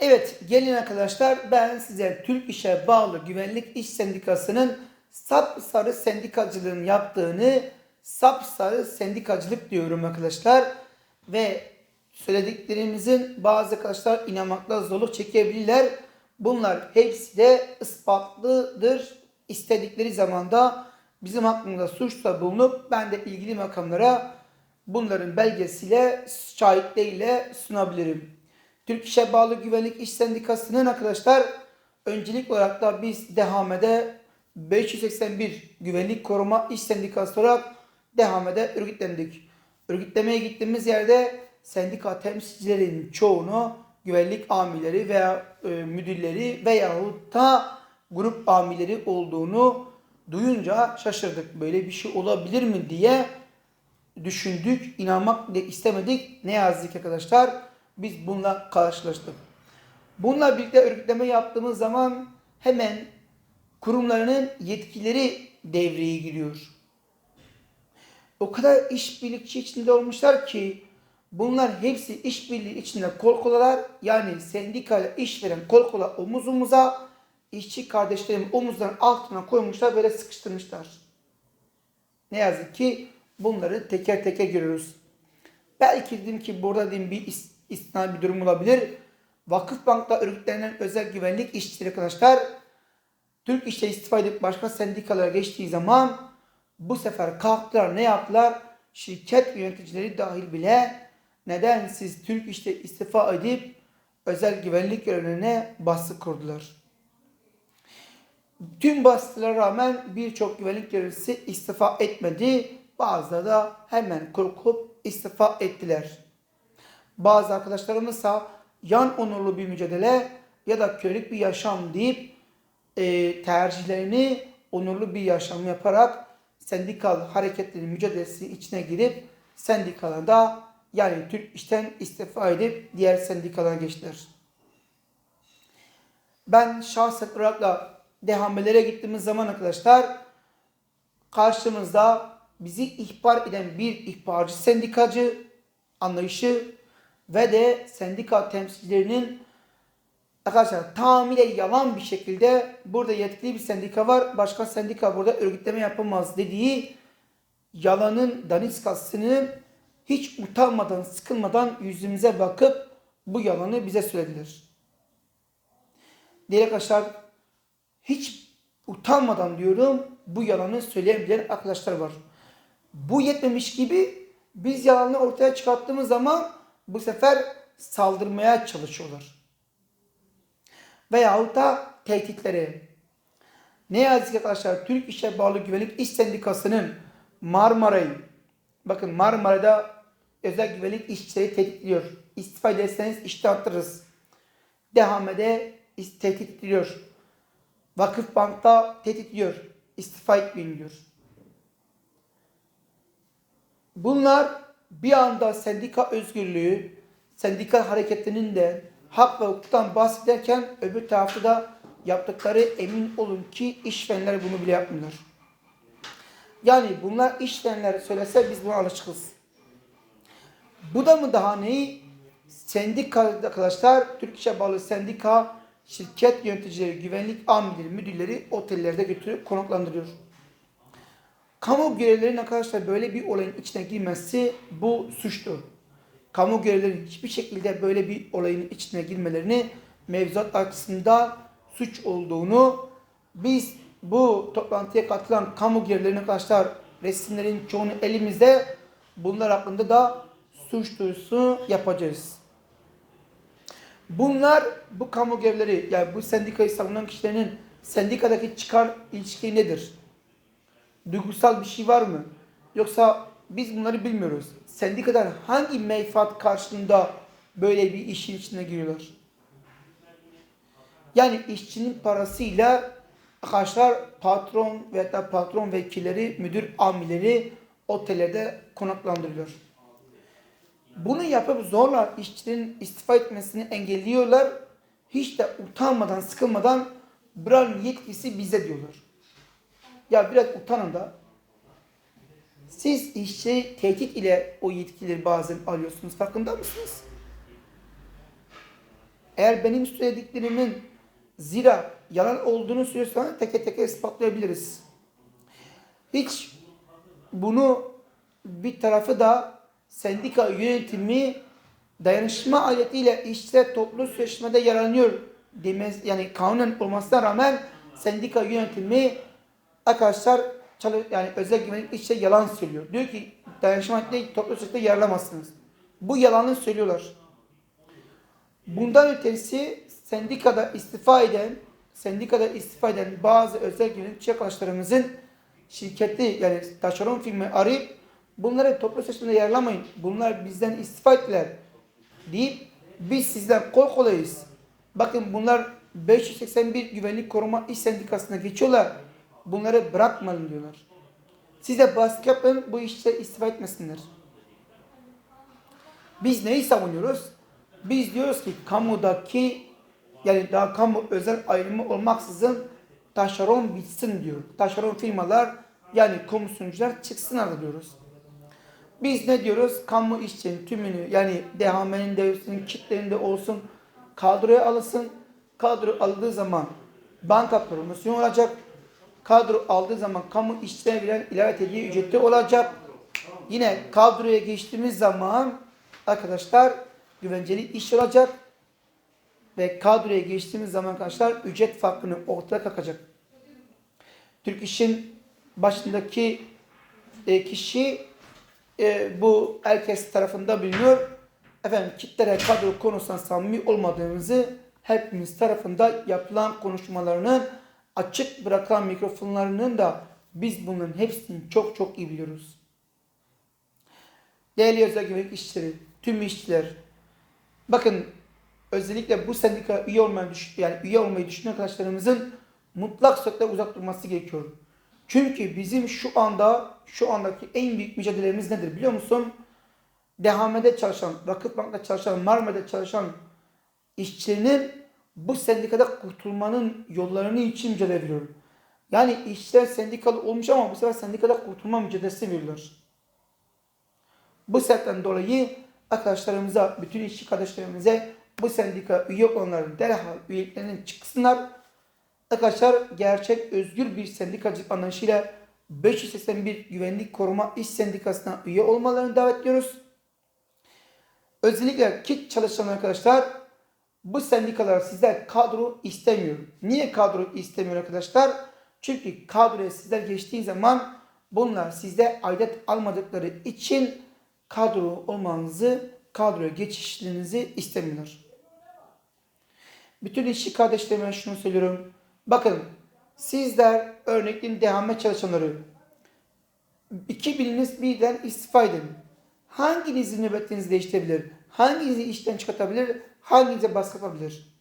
Evet gelin arkadaşlar ben size Türk İş'e bağlı Güvenlik İş Sendikası'nın sapsarı sendikacılığın yaptığını sapsarı sendikacılık diyorum arkadaşlar. Ve söylediklerimizin bazı arkadaşlar inanmakta zorluk çekebilirler. Bunlar hepsi de ispatlıdır. İstedikleri zamanda bizim hakkında suçta bulunup ben de ilgili makamlara bunların belgesiyle, şahitleriyle sunabilirim. Türk İş'e bağlı Güvenlik İş Sendikası'nın arkadaşlar öncelik olarak da biz DHM'de 581 Güvenlik Koruma İş Sendikası olarak DHM'de örgütlendik. Örgütlemeye gittiğimiz yerde sendika temsilcilerin çoğunu güvenlik amirleri veya e, müdürleri veyahut da grup amirleri olduğunu duyunca şaşırdık. Böyle bir şey olabilir mi diye düşündük, inanmak da istemedik. Ne yazık ki arkadaşlar biz bununla karşılaştık. Bununla birlikte örgütleme yaptığımız zaman hemen kurumlarının yetkileri devreye giriyor. O kadar işbirlikçi içinde olmuşlar ki bunlar hepsi işbirliği içinde kol kolalar yani sendikayla işveren kol kola omuz omuza işçi kardeşlerim omuzların altına koymuşlar böyle sıkıştırmışlar. Ne yazık ki bunları teker teker görüyoruz. Belki dedim ki burada dedim bir istisnai bir durum olabilir. Vakıfbank'ta örgütlenen özel güvenlik işçileri arkadaşlar Türk İş'te istifa edip başka sendikalara geçtiği zaman bu sefer kalktılar ne yaptılar? Şirket yöneticileri dahil bile neden siz Türk İş'te istifa edip özel güvenlik görevlerine baskı kurdular. Tüm baskılara rağmen birçok güvenlik görevlisi istifa etmedi. Bazıları da hemen korkup istifa ettiler. Bazı arkadaşlarımızsa yan onurlu bir mücadele ya da kölelik bir yaşam deyip e, tercihlerini onurlu bir yaşam yaparak sendikal hareketlerin mücadelesi içine girip sendikalarda yani Türk işten istifa edip diğer sendikalara geçtiler. Ben şahsen olarak da dehamelere gittiğimiz zaman arkadaşlar karşımızda bizi ihbar eden bir ihbarcı sendikacı anlayışı ve de sendika temsilcilerinin arkadaşlar tamamıyla yalan bir şekilde burada yetkili bir sendika var. Başka sendika burada örgütleme yapamaz dediği yalanın daniskasını hiç utanmadan, sıkılmadan yüzümüze bakıp bu yalanı bize söylediler. Diğer arkadaşlar hiç utanmadan diyorum bu yalanı söyleyebilen arkadaşlar var. Bu yetmemiş gibi biz yalanı ortaya çıkarttığımız zaman bu sefer saldırmaya çalışıyorlar. Veyahut da tehditleri. Ne yazık ki arkadaşlar Türk İş'e bağlı Güvenlik İş Sendikası'nın Marmara'yı bakın Marmara'da özel güvenlik işçileri tehditliyor. İstifa ederseniz işte attırırız. Dehame'de is- tehditliyor. Vakıfbank'ta tehditliyor. İstifa etmeyin diyor. Bunlar bir anda sendika özgürlüğü, sendikal hareketinin de hak ve hukuktan bahsederken öbür tarafta da yaptıkları emin olun ki işverenler bunu bile yapmıyorlar. Yani bunlar işverenler söylese biz buna alışkız. Bu da mı daha neyi? Sendika arkadaşlar, Türk İş'e bağlı sendika, şirket yöneticileri, güvenlik amirleri, müdürleri otellerde götürüp konaklandırıyor. Kamu görevlilerinin arkadaşlar böyle bir olayın içine girmesi bu suçtur. Kamu görevlilerinin hiçbir şekilde böyle bir olayın içine girmelerini mevzuat açısından suç olduğunu biz bu toplantıya katılan kamu görevlilerinin arkadaşlar resimlerin çoğunu elimizde bunlar hakkında da suç duyurusu yapacağız. Bunlar bu kamu görevleri yani bu sendikayı savunan kişilerin sendikadaki çıkar ilişki nedir? Duygusal bir şey var mı? Yoksa biz bunları bilmiyoruz. Sendikadan hangi menfaat karşılığında böyle bir işin içine giriyorlar? Yani işçinin parasıyla arkadaşlar patron veya da patron vekilleri, müdür amirleri otellerde konaklandırılıyor. Bunu yapıp zorla işçinin istifa etmesini engelliyorlar. Hiç de utanmadan, sıkılmadan buranın yetkisi bize diyorlar. Ya biraz utanın da. Siz işçi tehdit ile o yetkileri bazen alıyorsunuz. Farkında mısınız? Eğer benim söylediklerimin zira yalan olduğunu söylüyorsan teke teke ispatlayabiliriz. Hiç bunu bir tarafı da sendika yönetimi dayanışma aletiyle işçiler toplu sözleşmede yaranıyor demez yani kanunen olmasına rağmen sendika yönetimi arkadaşlar yani özel güvenlik işte yalan söylüyor. Diyor ki dayanışma aletiyle toplu sözleşmede yaralamazsınız. Bu yalanı söylüyorlar. Bundan ötesi sendikada istifa eden, sendikada istifa eden bazı özel güvenlikçi arkadaşlarımızın şirketi yani taşeron firmayı arayıp bunları toplu seçimde yararlamayın. Bunlar bizden istifa ettiler deyip biz sizden kol kolayız. Bakın bunlar 581 güvenlik koruma iş sendikasına geçiyorlar. Bunları bırakmayın diyorlar. Siz de baskı yapın bu işte istifa etmesinler. Biz neyi savunuyoruz? Biz diyoruz ki kamudaki yani daha kamu özel ayrımı olmaksızın taşeron bitsin diyor. Taşeron firmalar yani komisyoncular çıksınlar diyoruz. Biz ne diyoruz? Kamu işçinin tümünü yani DHM'nin de olsun, kitlerinde olsun kadroya alınsın. Kadro aldığı zaman banka promosyon olacak. Kadro aldığı zaman kamu işçilerine verilen ilave hediye ücreti olacak. Yine kadroya geçtiğimiz zaman arkadaşlar güvenceli iş olacak. Ve kadroya geçtiğimiz zaman arkadaşlar ücret farkını ortaya kalkacak. Türk İş'in başındaki e, kişi e, bu herkes tarafında biliniyor. Efendim kitlere kadro konusunda samimi olmadığımızı hepimiz tarafında yapılan konuşmalarının açık bırakılan mikrofonlarının da biz bunların hepsini çok çok iyi biliyoruz. Değerli özel güvenlik işçileri, tüm işçiler, bakın özellikle bu sendika üye olmayı düş yani üye olmayı düşünen arkadaşlarımızın mutlak surette uzak durması gerekiyor. Çünkü bizim şu anda şu andaki en büyük mücadelemiz nedir biliyor musun? Dehame'de çalışan, Vakıfbank'ta çalışan, Marmara'da çalışan işçinin bu sendikada kurtulmanın yollarını için mücadele veriyor. Yani işçiler sendikalı olmuş ama bu sefer sendikada kurtulma mücadelesi veriyorlar. Bu sebepten dolayı arkadaşlarımıza, bütün işçi kardeşlerimize bu sendika üye olanların derhal üyeliklerinin çıksınlar. Arkadaşlar gerçek özgür bir sendikacılık anlayışıyla 581 Güvenlik Koruma İş Sendikası'na üye olmalarını davet ediyoruz. Özellikle KİT çalışan arkadaşlar bu sendikalar sizler kadro istemiyor. Niye kadro istemiyor arkadaşlar? Çünkü kadroya sizler geçtiği zaman bunlar sizde aidat almadıkları için kadro olmanızı, kadroya geçişlerinizi istemiyorlar. Bütün işçi kardeşlerime şunu söylüyorum. Bakın sizler örneklerin devamlı çalışanları 2000'iniz birden istifa edin. Hanginizin nöbetinizi değiştirebilir? Hanginizi işten çıkartabilir? Hanginize baskı yapabilir?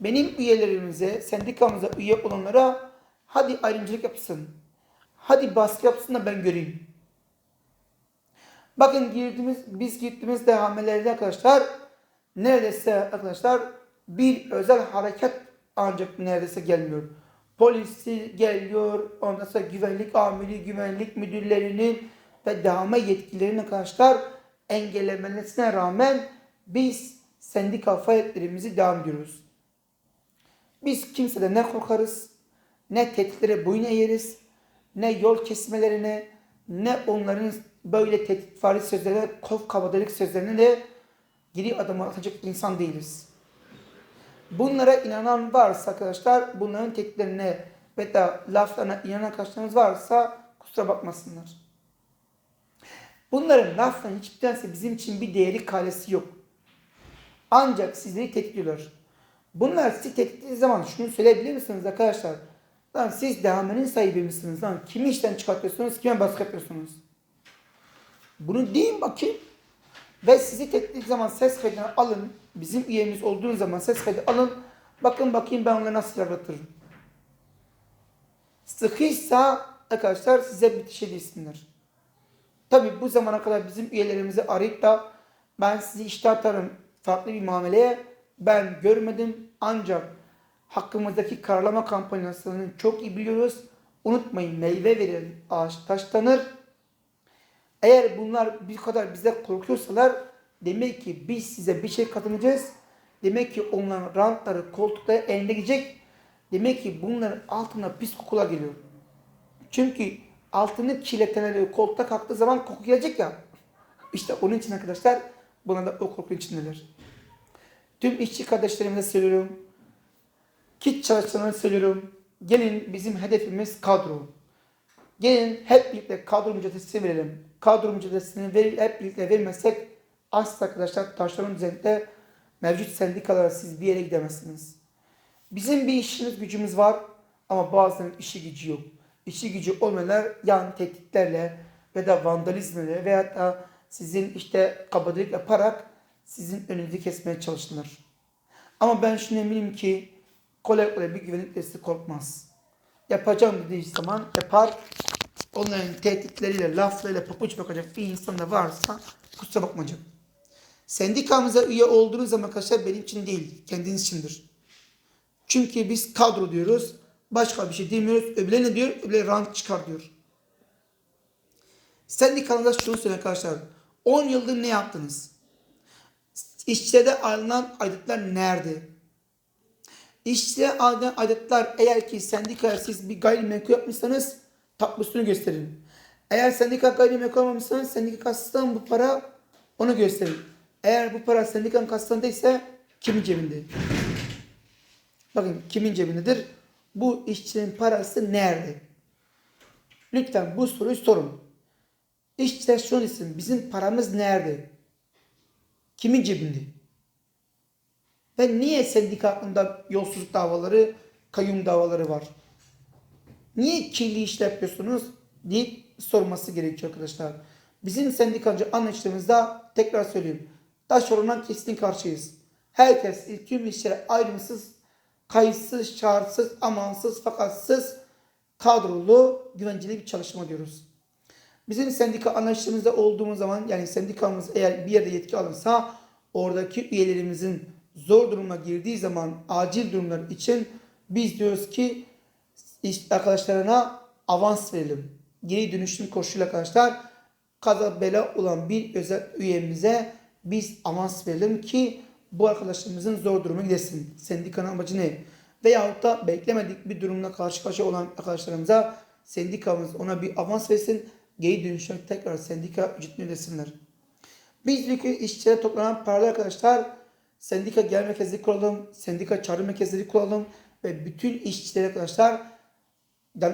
Benim üyelerimize, sendikamıza üye olanlara hadi ayrımcılık yapsın. Hadi baskı yapsın da ben göreyim. Bakın girdiğimiz, biz gittiğimiz dehamelerde arkadaşlar neredeyse arkadaşlar bir özel harekat ancak neredeyse gelmiyor. Polisi geliyor, ondan sonra güvenlik amiri, güvenlik müdürlerinin ve dehame yetkilerinin arkadaşlar engellemesine rağmen biz sendika faaliyetlerimizi devam ediyoruz. Biz kimseden ne korkarız, ne tehditlere boyun eğeriz, ne yol kesmelerine, ne onların böyle tehditvari sözlerine, kol kabadayılık sözlerine de geri adım atacak insan değiliz. Bunlara inanan varsa arkadaşlar bunların tehditlerine ve da laflarına inanan arkadaşlarınız varsa kusura bakmasınlar. Bunların lafların hiçbir tanesi bizim için bir değeri kalesi yok. Ancak sizleri tehdit. Bunlar sizi tehdit ettiği zaman şunu söyleyebilir misiniz arkadaşlar? Lan siz dehamenin sahibi misiniz lan? Kimi işten çıkartıyorsunuz, kime baskı yapıyorsunuz? Bunu deyin bakayım. Ve sizi tehdit ettiği zaman ses kaydını alın. Bizim üyemiz olduğunuz zaman ses kaydı alın. Bakın bakayım ben onları nasıl yaratırım. Sıkıysa arkadaşlar size bir şey desinler. Tabi bu zamana kadar bizim üyelerimizi arayıp da ben sizi işte atarım farklı bir muameleye ben görmedim. Ancak hakkımızdaki karalama kampanyasını çok iyi biliyoruz. Unutmayın meyve veren ağaç taşlanır. Eğer bunlar bir kadar bize korkuyorsalar demek ki biz size bir şey katılacağız. Demek ki onların rantları, koltukları eline gidecek. Demek ki bunların altına pis kokular geliyor. Çünkü altını kirletenleri koltukta kalktığı zaman koku gelecek ya. İşte onun için arkadaşlar buna da o korku içindeler. Tüm işçi kardeşlerimize söylüyorum. Kit çalışanlara söylüyorum. Gelin bizim hedefimiz kadro. Gelin hep birlikte kadro mücadelesi verelim. Kadro mücadelesini ver, hep birlikte vermezsek asla arkadaşlar taşların üzerinde mevcut sendikalara siz bir yere gidemezsiniz. Bizim bir işimiz gücümüz var ama bazılarının işi gücü yok. İşi gücü olmayanlar yan tehditlerle ve da vandalizmle veya da sizin işte kabadayılık yaparak sizin önünüzü kesmeye çalıştılar. Ama ben şunu eminim ki kolay kolay bir güvenlik testi korkmaz. Yapacağım dediği zaman yapar. Onların tehditleriyle, laflarıyla papuç bakacak bir insan da varsa kusura bakmayacak. Sendikamıza üye olduğunuz zaman arkadaşlar benim için değil, kendiniz içindir. Çünkü biz kadro diyoruz. Başka bir şey demiyoruz. Öbürleri ne diyor? Öbürleri rank çıkar diyor. Sendikanıza şunu söyle arkadaşlar. 10 yıldır ne yaptınız? İşçilerde alınan aydıtlar nerede? İşçilere alınan aydıtlar eğer ki sendikaya siz bir gayrimenkul yapmışsanız tablosunu gösterin. Eğer sendika gayrimenkul almamışsanız sendika kasasından bu para onu gösterin. Eğer bu para sendikanın kasasında ise kimin cebinde? Bakın kimin cebindedir? Bu işçinin parası nerede? Lütfen bu soruyu sorun. Şunu desin. Bizim paramız nerede? Kimin cebinde? Ve niye sendika hakkında yolsuzluk davaları, kayyum davaları var? Niye kirli işler yapıyorsunuz? deyip sorması gerekiyor arkadaşlar. Bizim sendikacı anlayışlarımızda tekrar söyleyeyim. Taşerondan kesin karşıyız. Herkes tüm işlere ayrımsız, kayıtsız, şartsız, amansız, fakatsız, kadrolu, güvenceli bir çalışma diyoruz. Bizim sendika anlaşmamızda olduğumuz zaman yani sendikamız eğer bir yerde yetki alırsa oradaki üyelerimizin zor duruma girdiği zaman acil durumlar için biz diyoruz ki iş arkadaşlarına avans verelim. Geri dönüşüm koşuluyla arkadaşlar kaza bela olan bir özel üyemize biz avans verelim ki bu arkadaşlarımızın zor duruma gidesin. Sendikanın amacı ne? Veyahut da beklemedik bir durumla karşı karşıya olan arkadaşlarımıza sendikamız ona bir avans versin. Geri dönüşüm tekrar sendika ücretini ödesinler. Biz ülke işçilere toplanan paralar arkadaşlar sendika genel merkezleri kuralım, sendika çağrı merkezleri kuralım ve bütün işçilere arkadaşlar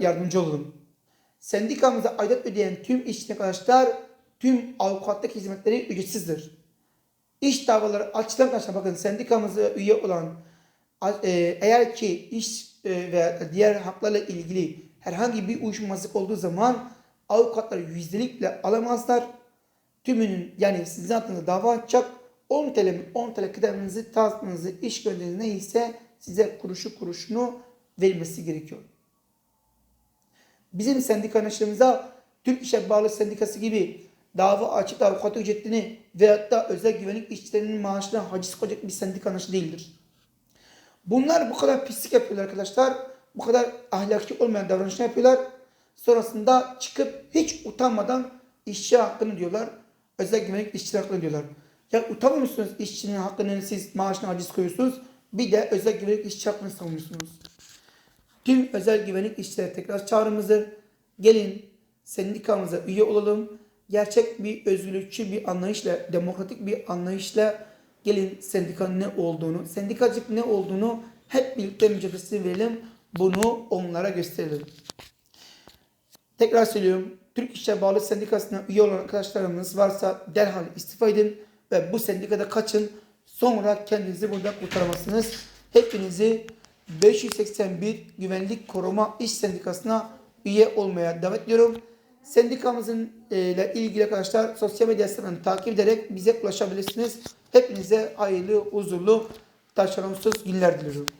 yardımcı olalım. Sendikamıza aidat ödeyen tüm işçi arkadaşlar tüm avukatlık hizmetleri ücretsizdir. İş davaları açılan arkadaşlar bakın sendikamıza üye olan e, eğer ki iş e, ve diğer haklarla ilgili herhangi bir uyuşmazlık olduğu zaman avukatlar yüzdelikle alamazlar. Tümünün yani sizin hakkında dava açacak 10 TL mi 10 TL kıdeminizi, tazmininizi, iş gönderiniz neyse size kuruşu kuruşunu verilmesi gerekiyor. Bizim sendika anlaşmamızda Türk İş'e bağlı sendikası gibi dava açıp da avukat ücretini veyahut da özel güvenlik işçilerinin maaşına haciz koyacak bir sendika anlaşması değildir. Bunlar bu kadar pislik yapıyorlar arkadaşlar. Bu kadar ahlaki olmayan davranışlar yapıyorlar. Sonrasında çıkıp hiç utanmadan işçi hakkını diyorlar. Özel güvenlik işçiler hakkını diyorlar. Ya utanmıyor musunuz işçinin hakkını siz maaşına haciz koyuyorsunuz. Bir de özel güvenlik işçi hakkını savunuyorsunuz. Tüm özel güvenlik işçileri tekrar çağrımızdır. Gelin sendikamıza üye olalım. Gerçek bir özgürlükçü bir anlayışla, demokratik bir anlayışla gelin sendikanın ne olduğunu, sendikacılık ne olduğunu hep birlikte mücadelesini verelim. Bunu onlara gösterelim. Tekrar söylüyorum. Türk İşçi Bağlı Sendikası'na üye olan arkadaşlarımız varsa derhal istifa edin ve bu sendikada kaçın. Sonra kendinizi burada kurtaramazsınız. Hepinizi 581 Güvenlik Koruma İş Sendikası'na üye olmaya davet ediyorum. Sendikamızın e, ile ilgili arkadaşlar sosyal medya hesaplarını takip ederek bize ulaşabilirsiniz. Hepinize hayırlı, huzurlu, taşeronсuz günler diliyorum.